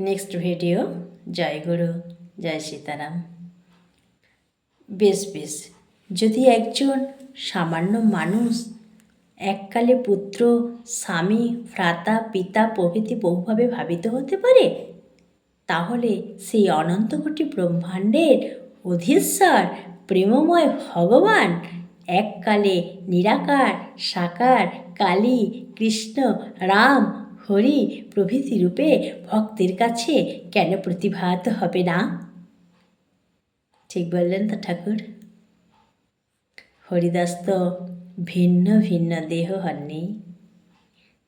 Next video, জয় গুরু, জয় সীতারাম। বেশ বেশ, যদি একজন সামান্য মানুষ, এককালে পুত্র, স্বামী, ভ্রাতা, পিতা প্রভৃতি বহুভাবে ভাবিত হতে পারে, তাহলে সেই অনন্তকোটি ব্রহ্মাণ্ডের অধীশ্বর, প্রেমময় ভগবান এককালে নিরাকার, সাকার, কালী, কৃষ্ণ, রাম হরি প্রভৃতি রূপে ভক্তের কাছে কেন প্রতিভাত হবে না? ঠিক বললেন তো ঠাকুর। হরিদাস তো ভিন্ন ভিন্ন দেহ হননি।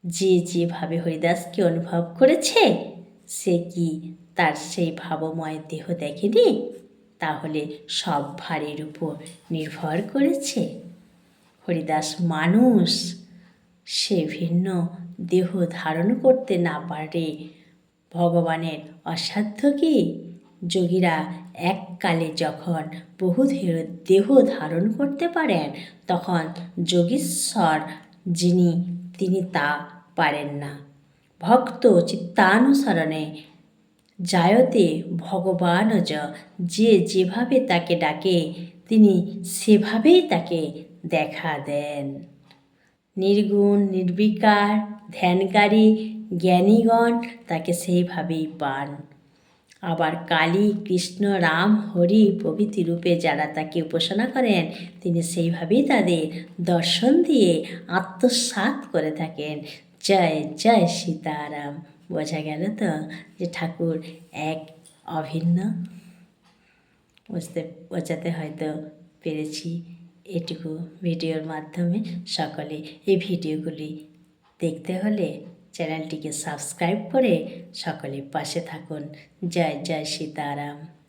যে যেভাবে হরিদাসকে অনুভব করেছে, সে কি তার সেই ভাবময় দেহ দেখেনি? তাহলে সব ভারের উপর নির্ভর করেছে। হরিদাস মানুষ সে ভিন্ন দেহ ধারণ করতে না পারে। ভগবানের অসাধ্য কি? যোগীরা এককালে যখন বহু দেহ ধারণ করতে পারেন, তখন যোগীশ্বর যিনি, তিনি তা পারেন না। ভক্ত চিত্তানুসরণে জায়তে ভগবানজ যে যেভাবে তাকে ডাকে, তিনি সেভাবেই তাকে দেখা দেন। নির্গুণ, নির্বিকার, ধ্যানকারী, জ্ঞানীগণ তাকে সেইভাবেই পান। আবার কালী, কৃষ্ণ, রাম, হরি প্রভৃতি রূপে যারা তাকে উপাসনা করেন, তিনি সেইভাবেই তাদের দর্শন দিয়ে আত্মসাৎ করে থাকেন। জয় জয় সীতারাম। বোঝা গেল তো যে ঠাকুর এক অভিন্ন? বুঝতে, বোঝাতে হয়তো পেরেছি। এটুকু ভিডিওর মাধ্যমে সকলে এই ভিডিওগুলি দেখতে হলে চ্যানেলটিকে সাবস্ক্রাইব করে সকলে পাশে থাকুন। জয় জয় সীতারাম।